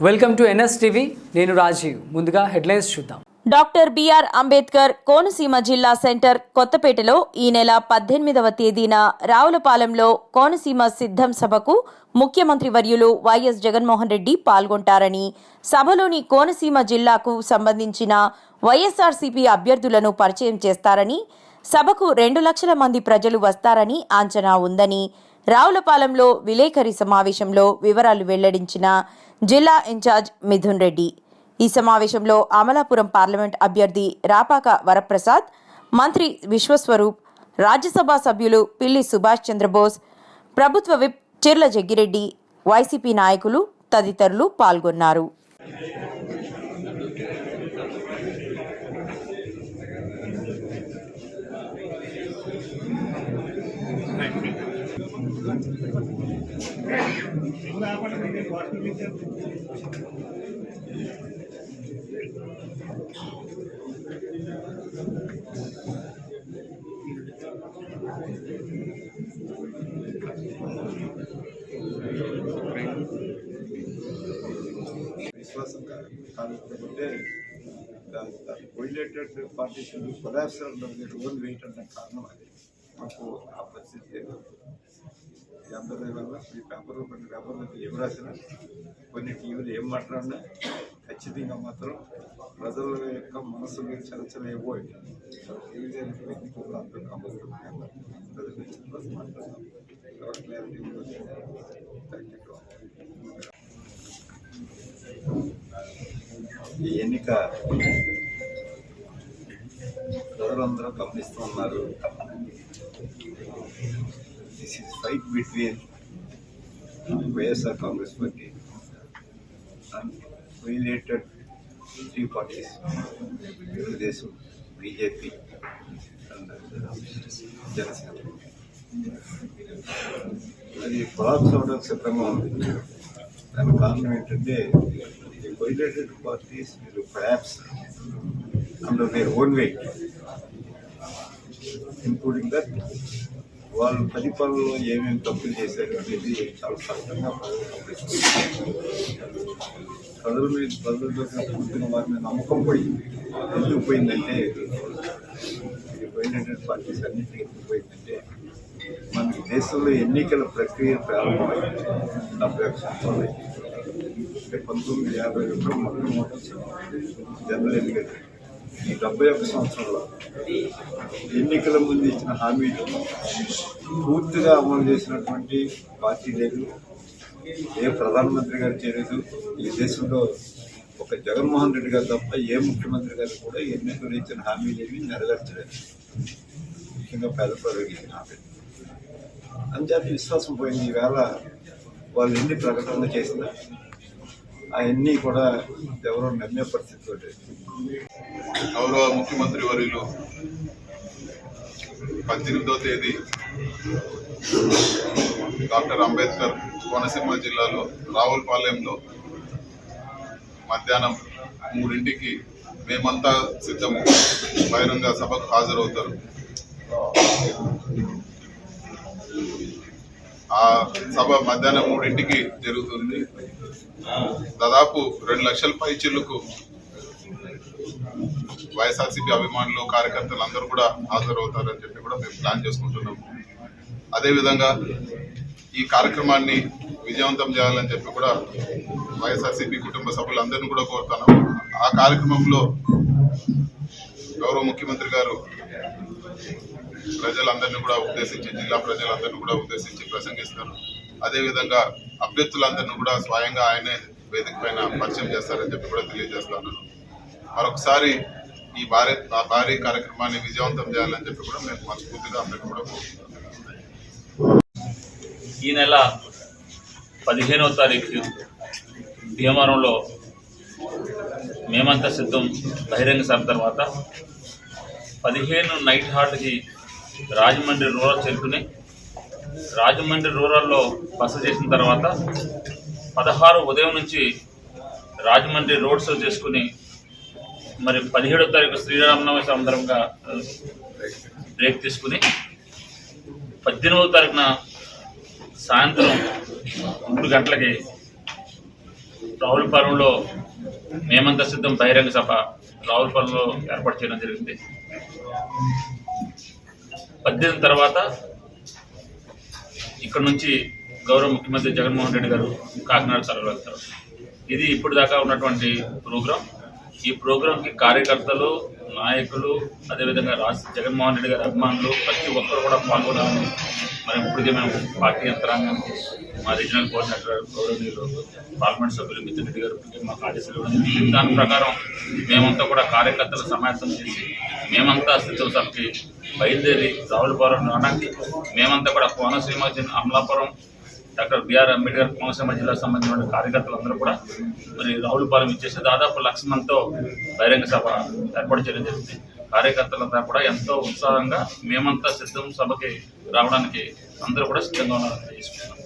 Welcome to NS TV. నేను రాజీవ్. ముందుగా headlines చూద్దాం. డాక్టర్ బిఆర్ అంబేద్కర్ కోనసీమ జిల్లా సెంటర్ కొత్తపేటలో ఈ నెల పద్దెనిమిదవ తేదీన రావులపాలెంలో కోనసీమ సిద్ధం సభకు ముఖ్యమంత్రి వర్యులు వైఎస్ జగన్మోహన్ రెడ్డి పాల్గొంటారని సభలోని కోనసీమ జిల్లాకు సంబంధించిన వైఎస్ఆర్సీపీ అభ్యర్థులను పరిచయం చేస్తారని సభకు రెండు లక్షల మంది ప్రజలు వస్తారని అంచనా ఉందని రావులపాలెంలో విలేకరి సమావేశంలో వివరాలు వెల్లడించిన జిల్లా ఇన్ఛార్జ్ మిథున్ రెడ్డి. ఈ సమావేశంలో అమలాపురం పార్లమెంట్ అభ్యర్థి రాపాక వరప్రసాద్ మంత్రి విశ్వస్వరూప్ రాజ్యసభ సభ్యులు పిల్లి సుభాష్ చంద్రబోస్ ప్రభుత్వ విప్ చిర్ల జగ్గిరెడ్డి వైసీపీ నాయకులు తదితరులు పాల్గొన్నారు. విశ్వాసం కాకపోతే పొయిలేటెడ్ పార్టీస్ కొలాబ్స్ ఓన్ వెయిట్ అన్న కారణం అది మాకు ఆ పరిస్థితి లేదు ఈ అందరి వల్ల ఈ పేపర్లో కొన్ని పేపర్లో ఏం రాసినా కొన్ని టీవీలు ఏం మాట్లాడినా ఖచ్చితంగా మాత్రం ప్రజల యొక్క మనసులు చలచలేవో టీవీ ఎన్నికల్లో అందరూ కంపల్సరీ క్లారిటీ ఈ ఎన్నిక ప్రజలందరూ గమనిస్తూ ఉన్నారు. this is fight between YSR Congress party and related three parties Telugu Desam BJP and Janasena అది కొలాప్స్ అవడానికి సిద్ధంగా ఉంది దానికి కారణం ఏంటంటే the coalited parties will collapse under their own weight, including that వాళ్ళు పరిపాలనలో ఏమేమి తప్పులు చేశారు అనేది చాలా స్పష్టంగా ప్రజల మీద ప్రజలతో పూర్తిగా వారి మీద నమ్మకం పోయింది ఎందుకు పోయిందంటే పోయినటువంటి పార్టీస్ అన్నింటికి ఎందుకు పోయిందంటే మన దేశంలో ఎన్నికల ప్రక్రియ ప్రారంభమైంది. డెబ్బై ఒక సంవత్సరాలు అయింది. అంటే పంతొమ్మిది యాభై ఒకటి మొట్టమొదటి జనరల్ ఎన్నికలు ఈ డెబ్బై ఒక్క సంవత్సరంలో ఎన్నికల ముందు ఇచ్చిన హామీలు పూర్తిగా అమలు చేసినటువంటి పార్టీ లేదు. ఏ ప్రధానమంత్రి గారు చేయలేదు. ఈ దేశంలో ఒక జగన్మోహన్ రెడ్డి గారు తప్ప ఏ ముఖ్యమంత్రి గారు కూడా ఎన్నికలు ఇచ్చిన హామీలు ఏమీ నెరవేర్చలేదు. ముఖ్యంగా పేద ప్రజలకు ఇచ్చిన హామీలు. అంచేత విశ్వాసం పోయింది. ఈవేళ వాళ్ళు ఎన్ని ప్రకటనలు చేసినా అవన్నీ కూడా ఎవరో నమ్మే గౌరవ ముఖ్యమంత్రి వర్యులు పద్దెనిమిదో తేదీ డాక్టర్ అంబేద్కర్ కోనసీమ జిల్లాలో రావులపాలెంలో మధ్యాహ్నం మూడింటికి మేమంతా సిద్ధము. బహిరంగ సభకు హాజరవుతారు. ఆ సభ మధ్యాహ్నం మూడింటికి జరుగుతుంది. దాదాపు రెండు లక్షల పై చిల్లుకు వైఎస్ఆర్సీపీ అభిమానులు కార్యకర్తలు అందరూ కూడా హాజరవుతారని చెప్పి కూడా మేము ప్లాన్ చేసుకుంటున్నాము. అదేవిధంగా ఈ కార్యక్రమాన్ని విజయవంతం చేయాలని చెప్పి కూడా వైఎస్ఆర్సీపీ కుటుంబ సభ్యులందరినీ కూడా కోరుతున్నాము. ఆ కార్యక్రమంలో గౌరవ ముఖ్యమంత్రి గారు ప్రజలందరినీ కూడా ఉద్దేశించి జిల్లా ప్రజలందరినీ కూడా ఉద్దేశించి ప్రసంగిస్తారు. అదేవిధంగా అభ్యర్థులందరినీ కూడా స్వయంగా ఆయనే వేదిక పైన పరిచయం చేస్తారని చెప్పి కూడా తెలియజేస్తాను మరొకసారి ఈ భారీ ఆ భారీ కార్యక్రమాన్ని విజయవంతం చేయాలని చెప్పి కూడా మేము మనస్ఫూర్తిగా అందరికీ కూడా ఈ నెల పదిహేనవ తారీఖు భీమవరంలో మేమంతా సిద్ధం బహిరంగ సభ తర్వాత. పదిహేను నైట్ హార్ట్కి రాజమండ్రి రూరల్ చేరుకుని రాజమండ్రి రూరల్లో బస చేసిన తర్వాత పదహారు ఉదయం నుంచి రాజమండ్రి రోడ్ షో చేసుకుని మరి పదిహేడో తారీఖు శ్రీరామనవమి సందర్భంగా బ్రేక్ తీసుకుని పద్దెనిమిదవ తారీఖున సాయంత్రం మూడు గంటలకి రావులపాలెంలో మేమంతా సిద్ధం బహిరంగ సభ రావులపాలెంలో ఏర్పాటు చేయడం జరిగింది. పద్దెనిమిది తర్వాత ఇక్కడ నుంచి గౌరవ ముఖ్యమంత్రి జగన్మోహన్ రెడ్డి గారు కాకినాడ తరలి వెళ్తారు. ఇది ఇప్పుడు దాకా ఉన్నటువంటి ప్రోగ్రాం. ఈ ప్రోగ్రాంకి కార్యకర్తలు నాయకులు అదేవిధంగా రాష్ట్ర జగన్మోహన్ రెడ్డి గారి అభిమానులు ప్రతి ఒక్కరు కూడా పాల్గొనాలని మరి ఇప్పటికే మేము పార్టీ యంత్రాంగం మా రీజనల్ కోఆర్డినేటర్ గౌరవనీయులు పార్లమెంట్ సభ్యులు మిథున్ రెడ్డి గారు మా మాకు ఆదేశాలు ఇవ్వడం దాని ప్రకారం మేమంతా కూడా కార్యకర్తలు సమాయత్తం చేసి మేమంతా స్థితుల సభకి బయలుదేరి రావులపురం రావడానికి మేమంతా కూడా Konaseema Amalapuram doctor B R Ambedkar Konaseema జిల్లాకు సంబంధించిన కార్యకర్తలందరూ కూడా మరి రావులపాలెం ఇచ్చేసి దాదాపు లక్ష మందితో బహిరంగ సభ ఏర్పాటు చేయడం జరిగింది. కార్యకర్తలంతా కూడా ఎంతో ఉత్సాహంగా మేమంతా సిద్ధం సభకి రావడానికి అందరూ కూడా సిద్ధంగా ఉన్నారని తెలుసుకున్నాం